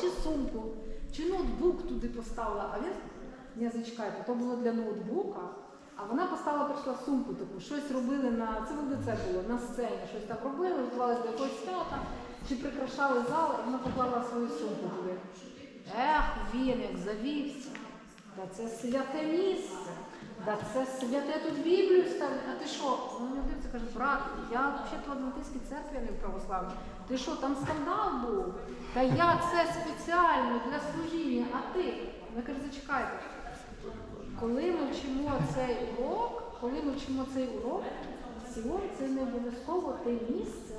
чи сумку, чи ноутбук туди поставила. А він не зачекайте, то було для ноутбука. А вона поставила прийшла сумку таку, щось робили на це це було на сцені, щось там робили, готувалися до якогось свята, чи прикрашали зал, і вона поклала свою сумку туди. Ех, він як завівся. Та це святе місце. Да це святе тут Біблію ставлять. А ти що? Вона дивиться, каже, брат, я взагалі в Адвентистській церкві, а не в православній. Ти що, там скандал був? Та я це спеціально для служіння, а ти? Вона каже, зачекайте. Коли ми вчимо цей урок, коли ми вчимо цей урок, Сіон це не обов'язково те місце,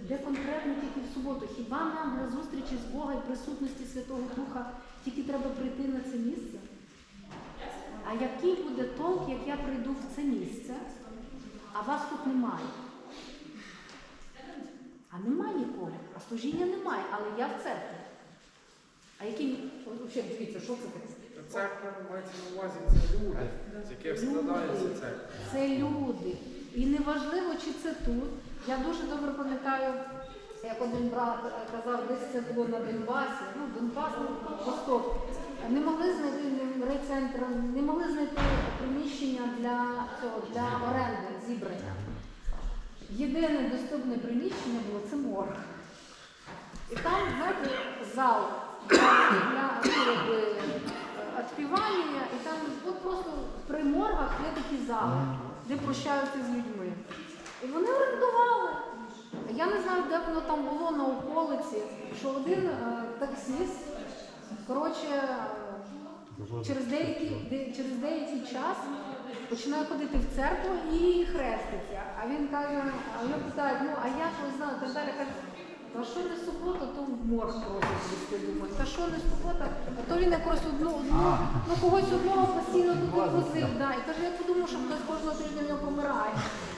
де конкретно тільки в суботу. Хіба нам для зустрічі з Бога і присутності Святого Духа тільки треба прийти на це місце? А який буде толк, як я прийду в це місце, а вас тут немає? А немає нікого, а служіння немає, але я в церкві. А які взагалі, дивіться, що це таке? Церква мається на увазі це люди, з яких складається церква. Це люди. І неважливо, чи це тут. Я дуже добре пам'ятаю, як один брат е, казав, десь це було на Донбасі, ну, Донбас, ну, Восток. Не могли знайти райцентр, не могли знайти приміщення для цього, для оренди, зібрання. Єдине доступне приміщення було це морг. І там, знаєте, зал для, ну, е, відпівання, і там от просто при моргах є такі зали, де прощаються з людьми. І вони орендували. Я не знаю, де воно там було на околиці, що один е, таксист, коротше, через деякий, де- через деякий час починає ходити в церкву і хреститься. А він каже, а його питають, ну а як ви знали, так далі каже, та що не субота, то в морг просять вести, думаю. Та що не субота, а то він якось одну, одну ну когось одного постійно тут возив. Да. І каже, я подумав, що хтось кожного тижня в нього помирає.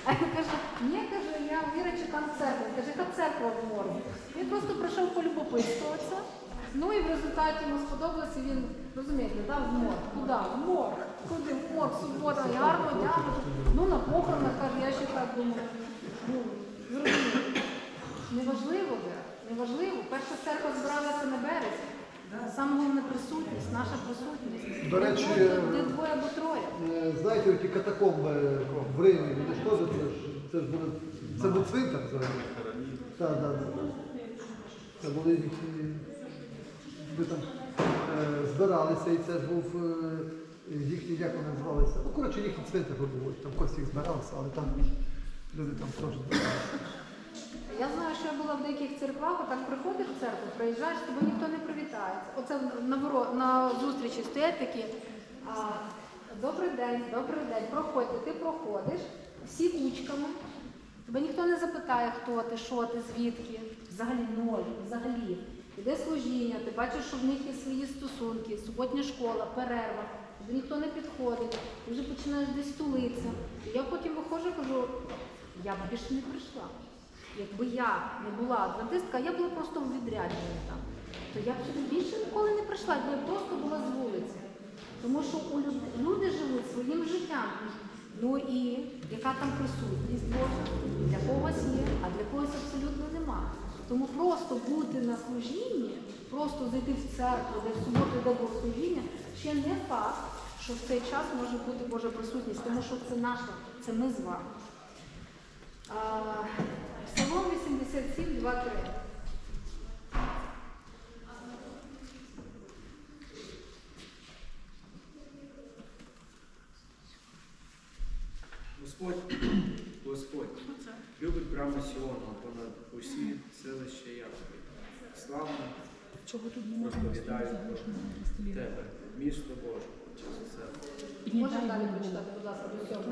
А він каже, ні, каже, я там церква. Каже, яка церква в морзі? Він просто прийшов полюбопитствуватися. Ну і в результаті йому сподобалося, і він, розумієте, да, в морг. Куди? В морг. Куди? В морг, субота, і гарно, дякую. Ну на похоронах, каже, я ще так думаю. Ну, ви розумієте. Неважливо де, неважливо. Перша церква збиралася на березі. Саме головне присутність, наша присутність. До речі, де, двоє- де двоє або троє. Е, Знаєте, ті катакомби в Римі, вони ж теж це ж це ж були це був цвинтар взагалі. Так, так, так. Це були їхні, ви там збиралися, і це ж був е, їхній, як вони називалися. Ну, коротше, їхній цвинтар був, там кості їх збиралися, але там люди там теж збиралися. Я знаю, що я була в деяких церквах, отак приходиш в церкву, приїжджаєш, тобі ніхто не привітається. Оце на, на зустрічі стоять такі. А, добрий день, добрий день, проходьте, ти проходиш, всі кучками. Тебе ніхто не запитає, хто ти, що ти, звідки. Взагалі ноль, взагалі. Іде служіння, ти бачиш, що в них є свої стосунки, суботня школа, перерва. Тобі ніхто не підходить, ти вже починаєш десь тулитися. І я потім виходжу і кажу, я б більше не прийшла. Якби я не була адвентистка, я була просто в відрядженні там, то я б сюди більше ніколи не прийшла, якби я просто була з вулиці. Тому що у люд- люди живуть своїм життям. Ну і яка там присутність Божа, для когось є, а для когось абсолютно нема. Тому просто бути на служінні, просто зайти в церкву, де в суботу йде богослужіння, ще не факт, що в цей час може бути Божа присутність, тому що це наша, це ми з вами. А, Псалом 87, 2, 3. Господь, Господь, любить браму Сіону понад усі селища Якові. Славно Чого тут не можна розповідаю про тебе, місто Боже, через це. Можна далі прочитати, будь ласка, до цього.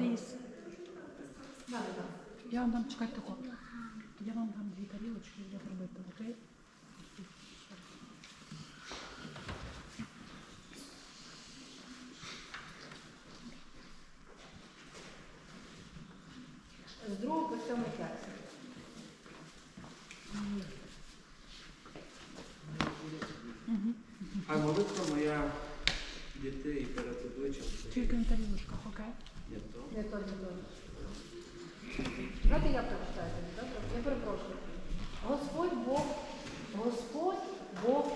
Далі, так. Я вам дам чекати тако. Я вам дам дві тарілочки, я зробити, окей? З другого по сьомий текст. А молитва моя дітей перед обличчям Тільки на тарілочках, окей? є то. Не то, не то. Давайте я прочитаю, тобі, добре? Я перепрошую. Господь Бог, Господь Бог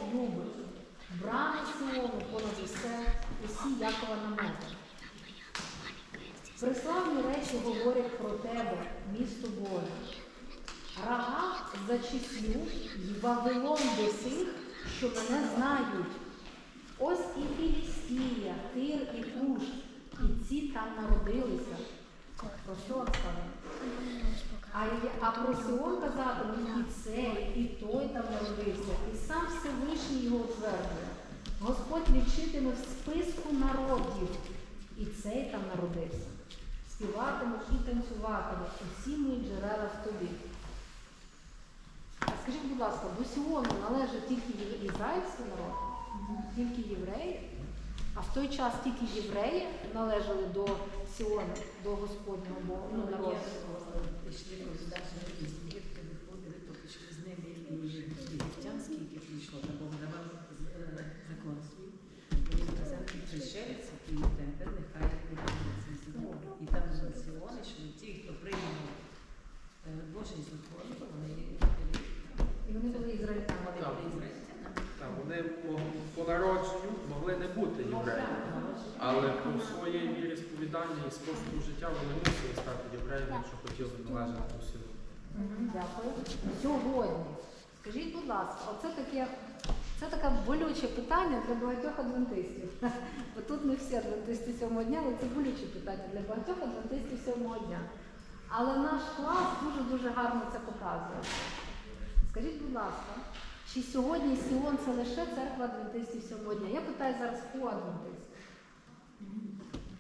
Сіону понад усе, усі Якова намети. Преславні речі говорять про тебе, місто Боже. Рага зачислю й Вавилон до сих, що мене знають. Ось і Філістія, Тир і Куш, і ці там народилися. Про Сіон сказано. А, а про Сіон казатимуть і цей, і той там народився, і сам Всевишній його утверджує. Господь відчитиме в списку народів, і цей там народився. Співатимуть і танцюватимуть усі мої джерела в тобі. А скажіть, будь ласка, до Сіону належить тільки ізраїльський народ, тільки євреї, а в той час тільки євреї належали до Сіону, до Господнього Бога, ну, народу. Пішли виходили, то пішли з ними і єгиптянські, які прийшло, та Бог і пришельці, і тебе нехай цей закон. І там на Сіони, що ті, хто прийняв е, Божий закон, то вони І вони були ізраїльтяни. вони були ізраїльтянами. Так, вони по народженню могли не бути євреями, але по своєї вірі сповідання і способу життя вони мусили стати євреями, якщо хотіли належати до. Мгм, Дякую. Сьогодні, скажіть, будь ласка, оце таке, таке болюче питання для багатьох адвентистів. Бо тут не всі адвентисти сьомого дня, але це болюче питання для багатьох адвентистів сьомого дня. Але наш клас дуже-дуже гарно це показує. Скажіть, будь ласка, чи сьогодні Сіон це лише церква адвентистів сьомого дня? Я питаю зараз у адвентистів.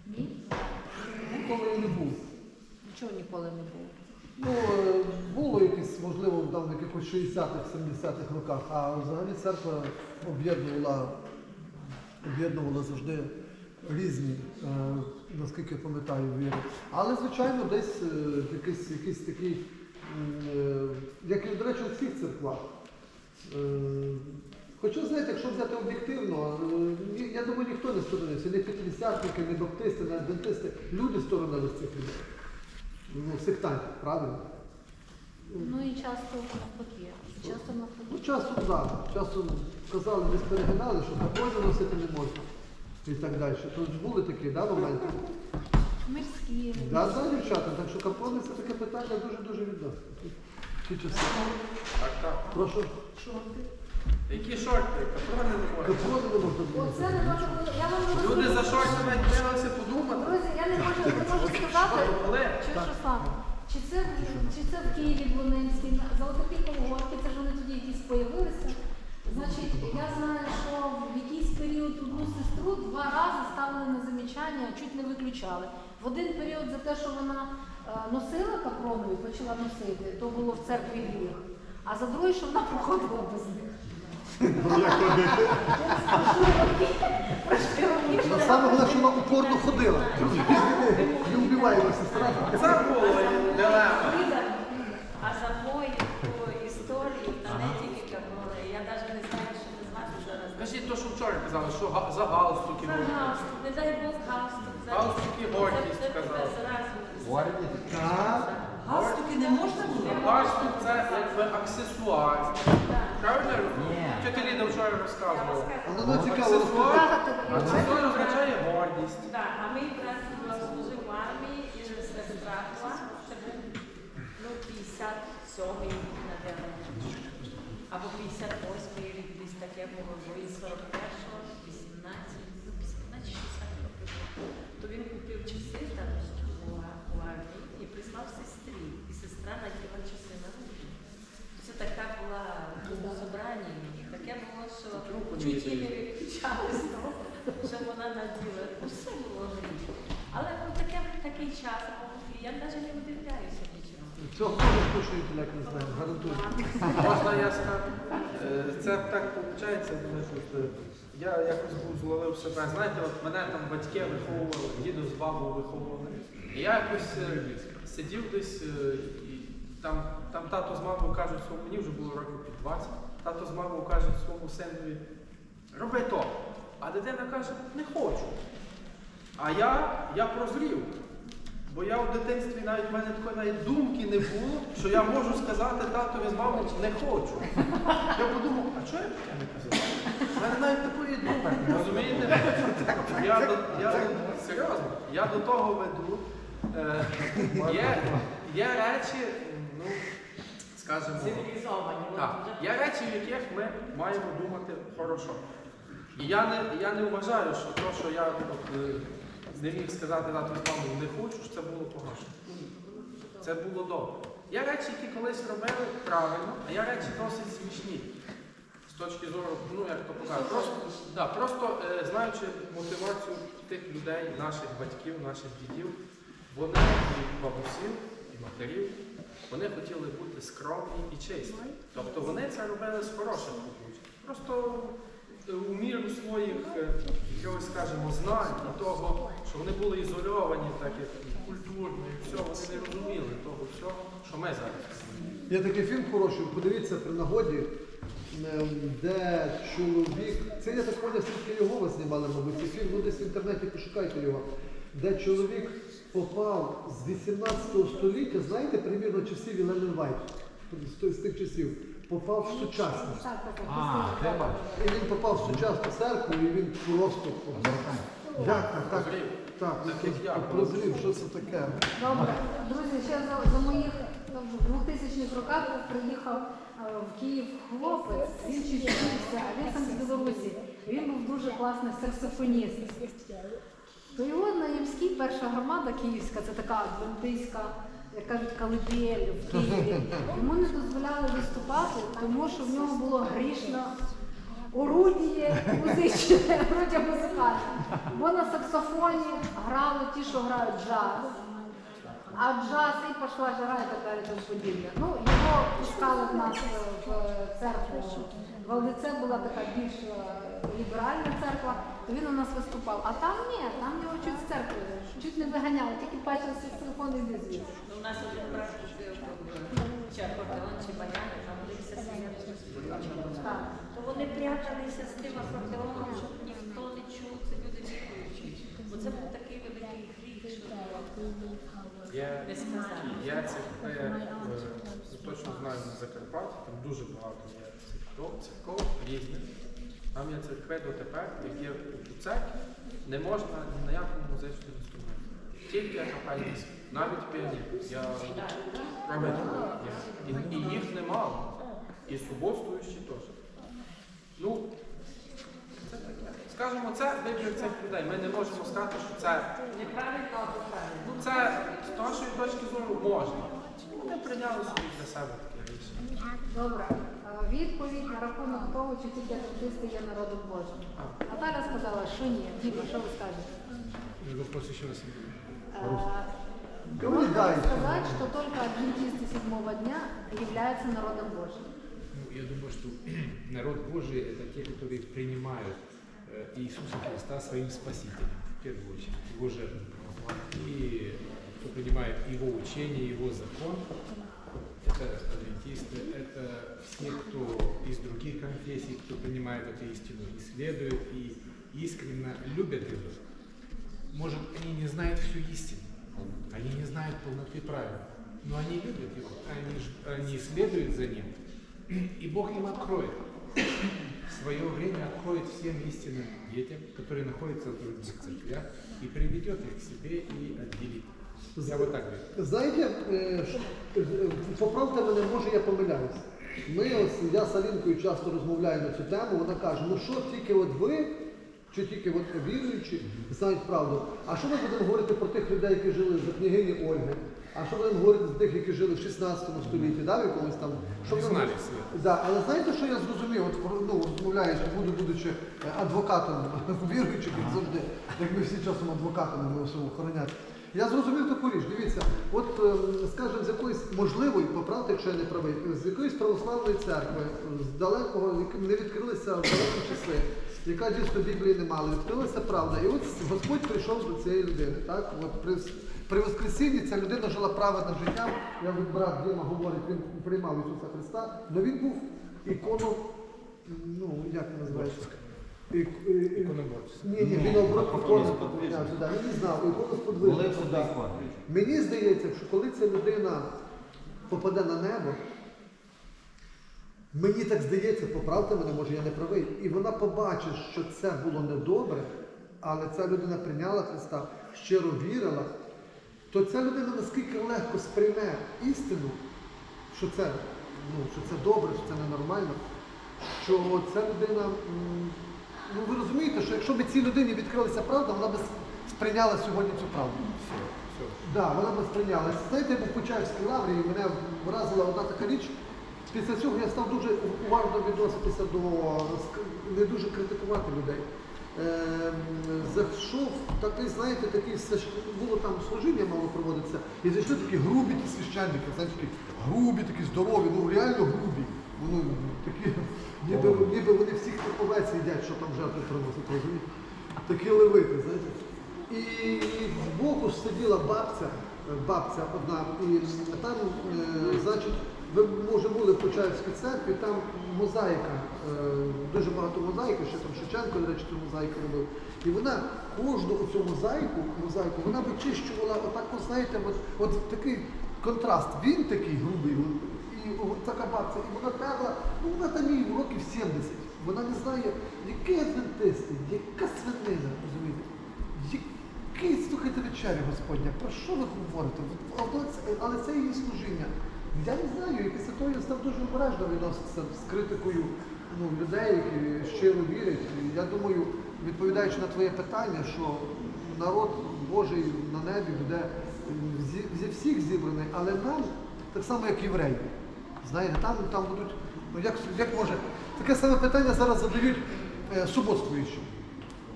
Ні? Ніколи не був. Нічого ніколи не було. Ну, е, було якесь, можливо, там в якихось 60-х, 70-х роках, а взагалі церква об'єднувала, об'єднувала завжди різні, е, наскільки я пам'ятаю, віри. Але, звичайно, десь е, якийсь, якийсь такий, е, як і, до речі, у всіх церквах. Е, Хоча, знаєте, якщо взяти об'єктивно, е, я думаю, ніхто не сторонився, ні п'ятдесятники, ні баптисти, ні адвентисти. Люди сторонились цих людей. Ну, сектантів, правильно? Ну і часто навпаки. Часто навпаки. Ну, часом так. Часом казали, десь перегинали, що капони носити не можна. І так далі. Тут ж були такі да, моменти. Мирські. Да, да, дівчата, так що капони це таке питання дуже-дуже відносне. Ті часи. Так, так. Прошу, Які шорти? Капрони не капони не. Оце не можу. Я вам не Люди за шорти навіть дивилися подумати. Друзі, я не можу, не можу сказати, чи що саме. Чи це, чи це в Києві Блунинській, золоті колготки, це ж вони тоді якісь появилися. Значить, я знаю, що в якийсь період одну сестру два рази ставили на замічання, чуть не виключали. В один період за те, що вона е, носила капрону і почала носити, то було в церкві гріх. А за другий, що вона проходила без них. На саме головне, що вона упорно ходила. Не вбиваємо сестра. це було дилема. А за мою історію, та не тільки каболи, я навіть не знаю, що назвати зараз. Скажіть то, що вчора казали, що за галстуки За галстук, не дай Бог галстук. за- Галстуки гордість, Це- це тебе казали. зразу. Так. Галстуки не можна було? Галстук це якби аксесуар. Правильно? Тетя Ліда вчора розказувала. Ну цікаво. Аксесуар, Так, означає гордість. Так, а мій брат була служив в армії і сестра. Це був ну, 57-й рік, напевно. Або 58-й рік, десь таке було, бо він 41-го, 18, ну, 15 60 років. То він купив часи там у, у армії і прислав сестрі. Наділа часи на руки. Це така була було собрання. Таке було, що чуть її не виключали з того, що вона наділа. Усе було гріх. Але ну, таке, такий час був, і я навіть не удивляюся нічого. Цього штучний інтелект не знаю, гарантую. Можна я скажу? Е, Це так виходить, ну, що я якось був зловив себе. Знаєте, от мене там батьки виховували, діду з бабою виховували. І я якось е, сидів десь е, там, там тато з мамою кажуть, своєму, мені вже було років під 20, тато з мамою кажуть своєму синові, роби то. А дитина каже, не хочу. А я, я прозрів. Бо я в дитинстві навіть в мене такої навіть думки не було, що я можу сказати татові з мамою не хочу. Я подумав, а чого я таке не казав? в мене навіть такої думки, розумієте? Я до, я, серйозно, я до того веду. Е, є, є речі, ну, скажімо, Цивілізовані. так, є речі, в яких ми маємо думати хорошо. І я не, я не вважаю, що те, що я от, е, не міг сказати з мамою не хочу, що це було погано. Це було добре. Є речі, які колись робили правильно, а є речі досить смішні. З точки зору, ну як то показати. Просто, да, просто е, знаючи мотивацію тих людей, наших батьків, наших дідів, вони і бабусів, і матерів, вони хотіли бути скромні і чисті. Тобто вони це робили з хороших побуд. Просто е, у міру своїх е, якогось, скажімо, знань і того, що вони були ізольовані, так як культурно, і все, вони не розуміли того всього, що ми зараз. Є такий фільм хороший, подивіться при нагоді, ем, де чоловік. Це я так поняв, свідки його знімали, мабуть. Цей фільм, ну десь в інтернеті пошукайте його. Де чоловік попав з 18 століття, знаєте, примірно часів Ілени Вайт, з з тих часів, попав в сучасність. А, треба. І він попав в сучасну церкву, і він просто як так, так, так, Так, прозрів, що це таке. Добре, друзі, ще за, за моїх ну, в 2000-х роках приїхав е, в Київ хлопець, він вчився, а він сам з Білорусі. Він був дуже класний саксофоніст. То його на перша громада київська, це така адвентистська, як кажуть, калибель в Києві. Йому не дозволяли виступати, тому що в нього було грішно орудіє музичне, орудя музикальне. Бо на саксофоні грали ті, що грають джаз. А джаз і пішла жара і так далі тому. Ну, його пускали в нас е, в церкву. Валдице була така більш ліберальна церква, то він у нас виступав. А там ні, там його чуть з церкви, чуть не виганяли, тільки бачили саксофон і без звідси. Ну, у нас один брат чи акордеон, чи баяни, там свято. Так. То вони пряталися з тим акордеоном, щоб ніхто не чув, це люди віруючі. Бо це був такий великий гріх, що сказали. є церкви, е, точно знаю на Закарпатті, там дуже багато є церков, церков різних. Там є церкви дотепер, які у церкві не можна ні на якому музичному інструменті. Тільки акапельний навіть піаніно. Я. І, і їх немало. І суботствуючі теж. Ну, це таке. Скажімо, це вибір цих людей. Ми не можемо сказати, що це Неправильно або правильно. Ну, це з нашої точки зору можна. Вони прийняли собі для себе таке рішення. Добре. Е, Відповідь на рахунок того, чи тільки адвентисти є народом Божим. Наталя сказала, що ні. Діма, що ви скажете? Вопрос еще раз. Э, Говори Можно ли дальше. сказать, что только адвентисты седьмого дня являются народом Божьим? Ну, я думаю, что народ Божий это те, которые принимают э, Иисуса Христа своим Спасителем, в первую очередь, Его жертву. И кто принимает Его учение, Его закон, это адвентисты, это все, кто из других конфессий, кто принимает эту истину, исследует и искренне любят его. Может, они не знают всю истину, они не знают полноты правил, но они любят его, они, они следуют за ним, и Бог им откроет. В свое время откроет всем истинным детям, которые находятся в других церквях, и приведет их к себе и отделит. Я вот так говорю. Знаєте, е, е, поправте мене, може я помиляюсь. Ми ось, я з Алінкою часто розмовляю на цю тему, вона каже, ну що тільки от ви, чи тільки от віруючі, знають правду. А що ми будемо говорити про тих людей, які жили за княгині Ольги? А що ми будемо говорити за тих, які жили в 16 столітті, да, в якомусь там? Що ми- знали. Да, але знаєте, що я зрозумів? От ну, розмовляєш, буду, будучи адвокатом віруючих, як завжди, як ми всі часом адвокатами ми все охороняти. Я зрозумів таку річ. Дивіться, от ем, скажімо, з якоїсь можливої, поправте, якщо я не правий, з якоїсь православної церкви, з далекого, як не відкрилися в далекі часи, яка дійсно Біблії не мала, відкрилася правда. І от Господь прийшов до цієї людини. Так? От при, при Воскресінні ця людина жила праведним життям. Я от брат Діма говорить, він приймав Ісуса Христа, але він був іконо, ну як називається? Ні, ні, він наоборот ікону поклонявся, да, він не знав, ікону сподвижника. Мені здається, що коли ця людина попаде на небо, Мені так здається, поправте мене, може я не правий. І вона побачить, що це було недобре, але ця людина прийняла Христа, щиро вірила, то ця людина наскільки легко сприйме істину, що це, ну, що це добре, що це ненормально, що ця людина. Ну ви розумієте, що якщо б цій людині відкрилася правда, вона б сприйняла сьогодні цю правду. Все, все. Да, вона б сприйняла. Знаєте, я був в Почаївській лаврі, і мене вразила одна така річ. Після цього я став дуже уважно відноситися до не дуже критикувати людей. Ем, зайшов такий, знаєте, такий було там служіння мало проводитися, і зайшли такі грубі ті священники, знаєте, такі грубі, такі здорові, ну реально грубі. Ну, такі, ніби, ніби вони всіх овець їдять, що там жертви приносять, розумієте? Такі левити, знаєте. І збоку ж сиділа бабця, е, бабця одна, і там, е, значить, ви може були в Почаївській церкві, там мозаїка, е, дуже багато мозаїки, ще там Шевченко, до речі, цю мозаїку робив. І вона кожну оцю мозаїку, мозаїку вона вичищувала отак, от, знаєте, от, от такий контраст. Він такий грубий, і от і вона терла, ну вона там їй років 70. Вона не знає, які адвентисти, яка свинина, розумієте? Який, слухайте, вечері, Господня, про що ви говорите? Але це, її служіння. Я не знаю, і після того я став дуже обережно відноситися з критикою ну, людей, які щиро вірять. Я думаю, відповідаючи на твоє питання, що народ Божий на небі буде зі всіх зібраний, але нам, так само, як євреї. Знаєте, там, там будуть, ну як, як може, таке саме питання зараз задають е, суботствуючим.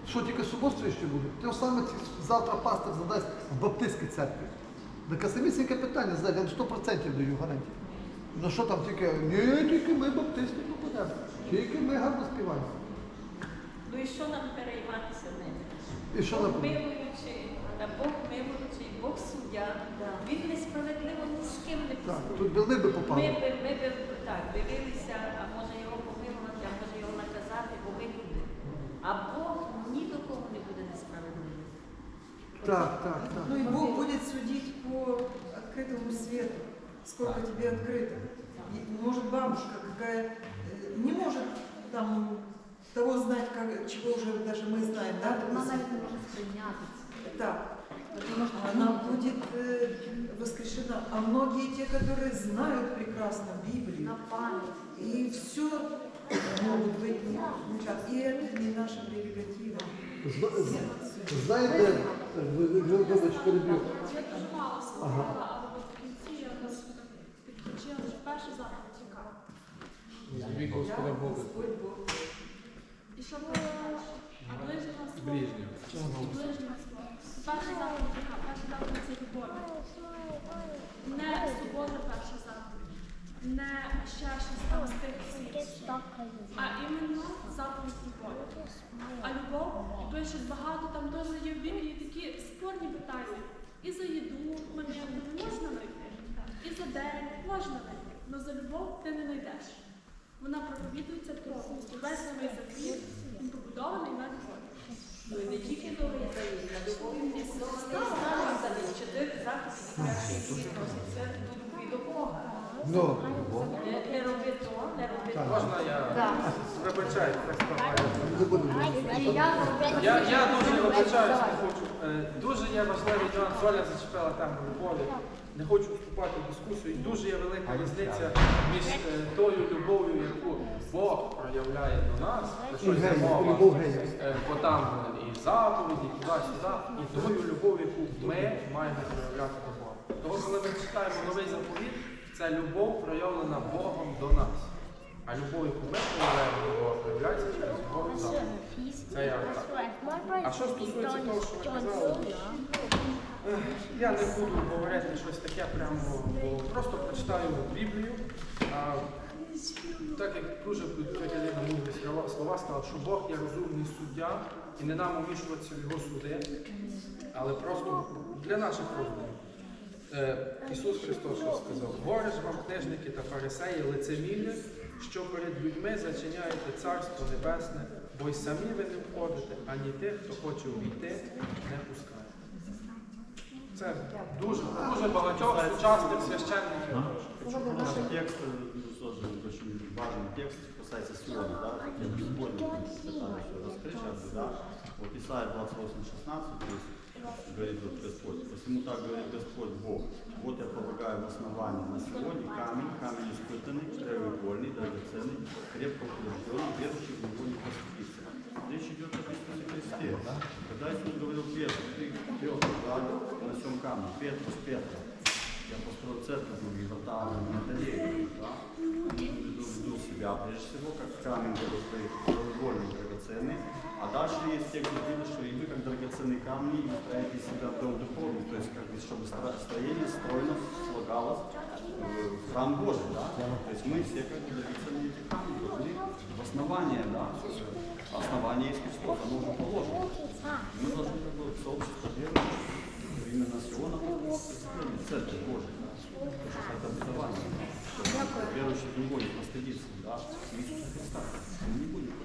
Що тільки суботствуючі буде? Те саме завтра пастор задасть в баптистській церкві. Таке самісіньке питання задать, я вам 100% даю гарантію. Ну що там тільки, ні, тільки ми баптисти попадемо. Тільки ми гарно співаємо. Ну і що нам перейматися ним? І що нам? милуючий, та Бог милуючий, Бог суддя. Він несправедливо ні з ким не Так, поступить. тут були би Ми попали. би, ми би так, дивилися, а може його помилувати, а може його наказати, бо ми люди. А Бог ні до кого не буде несправедливий. Так, так, так. Ну и Бог будет судить по открытому свету, сколько тебе открыто. И, может, бабушка какая э, не может там того знать, как, чего уже даже мы знаем, да? Вона навіть не може сприйняти це. Так, Тому що она будет э, воскрешена. А многие те, которые знают прекрасно Библию, на пам'ять. и все могут быть И это не нашим прерогативом. Зна- з- Знаєте, ви- ви- ви- вибач, переб'ю. Я дуже мало слухала, Ага. але от в кінці я вас так підключила, що перший заклад цікаво. Возлюби Господа Бога, Господь Бог. І щоб е, ближнього свого. ближнего. І ближнього свого. Перший заклад цікаво, перший заклад це любов. Не субота перша заклад. Не ще щось. А іменно заповідь любові. А любов пишуть багато, там теж є в Біблії такі спорні питання. І за їду моменти можна знайти, і за день можна знайти. Але за любов ти не знайдеш. Вона проповідується повністю. Весь новий завіт, він побудований на любові. Ну не тільки новий завіт, на любові не старий. Чотири заповіді першої це до до Бога. Ну, Не, роби то, не роби то. Можна я вибачаю, так. І я, дуже вибачаюсь, не хочу. Е, Дуже є важливий нюанс, Оля зачепила тему любові. Не хочу вступати в дискусію. І дуже є велика різниця між е, тою любов'ю, яку Бог проявляє до нас, що І мова, любов геїв. е, бо там і заповіді, і туди-сюди, і тою любов'ю, яку ми маємо проявляти до Бога. Тому коли ми читаємо новий заповіт, це любов проявлена Богом до нас. А любов, до Бога, проявляється через Бога заповідь. Це я так. А що стосується того, що ви казали, я не буду говорити щось таке прямо, бо просто прочитаю Біблію. А, так як дуже Катерина мудрі слова- слова сказала, що Бог є розумний суддя і не нам умішуватися в його суди, але просто для наших роздумів. Е, Ісус Христос сказав, горе ж вам книжники та фарисеї, лицемірі, що перед людьми зачиняєте Царство Небесне, бо й самі ви не входите, ані тих, хто хоче увійти, не пускає. Це дуже, дуже багатьох сучасних священників. Наш текст, э, сложный, очень важный текст касается Сиона, да, как я безбольно пытаюсь все раскрыть, как бы, да. Вот Исайя 28.16, то есть, говорит вот Господь, посему так говорит Господь Бог, вот я полагаю в основании на Сионе камень, камень испытанный, краеугольный, драгоценный, крепко утвержденный, верующий в него не поступится. Речь идет о Иисусе Христе. Когда Иисус говорил Петру, ты Петр, да, на всем камне, Петрус, Петр, я построю церковь, и врата не одолеют, да. Он веду себя, прежде всего, как камень такой треугольный, драгоценный. А дальше есть текст, где видно, что и вы, как драгоценные камни, устраиваете себя в духовный, то есть, как бы, чтобы стро- строение стройно слагалось в храм Божий, да. То есть мы все, как бы, драгоценные эти камни, должны в основание, да, основание есть Христос, оно уже положено. Мы должны, как бы, сообщество верующих, именно Сиона, церковь Божия, да. Потому что это обетование, верующий в него не постыдится, да, Иисуса Христа. Он не будет.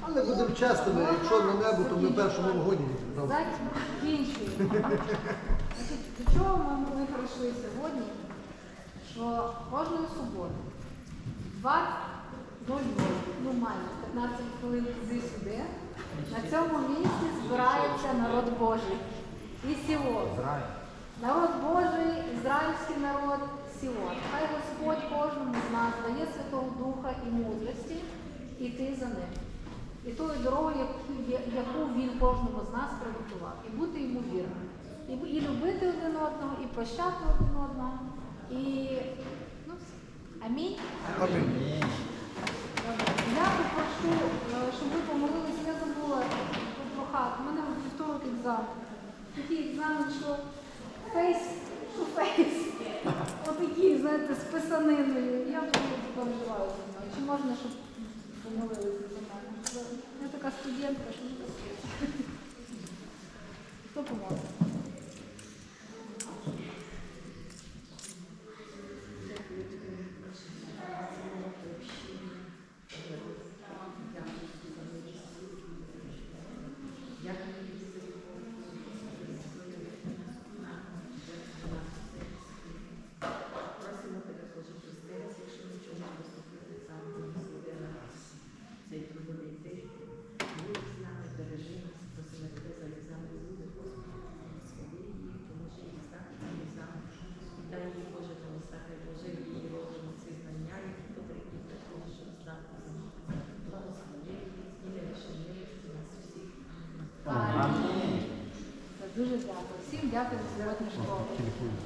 Але будемо чесними, якщо на небо, то ми в першому вагоні. правда? Закінчуємо. До чого ми, ми прийшли сьогодні? Що кожної суботи 20.00, ну майже 15 хвилин туди-сюди, на цьому місці збирається народ Божий і Сіон. Народ Божий, ізраїльський народ Сіон. Хай Господь кожному з нас дає Святого Духа і мудрості іти за ним. І тою дорогою, яку- він кожному з нас приготував. І бути йому вірним. І, і любити один одного, і прощати один одного. І ну, все. Амінь. Амінь. Я попрошу, е, щоб ви помолилися, я забула попрохати. У мене в вівторок екзамен. Такий екзамен, що фейс to фейс. Отакий, знаєте, з писаниною. Я дуже переживаю за нього. Чи можна, щоб помолилися за мене? Я така студентка, що не таке. Хто поможе? цей трудовий тиждень. Будь з нами, бережи нас, просимо тебе за Олександру Люди, Господи, благослови її, поможи їй стати цим екзаменом. Дай їй, Боже, полосати, Боже, її розуму, ці знання, які потрібні для того, щоб знати за них. Благослови її і не лиши нас всіх. Амінь. Це дуже дякую. Всім дякую за сьогодні школу.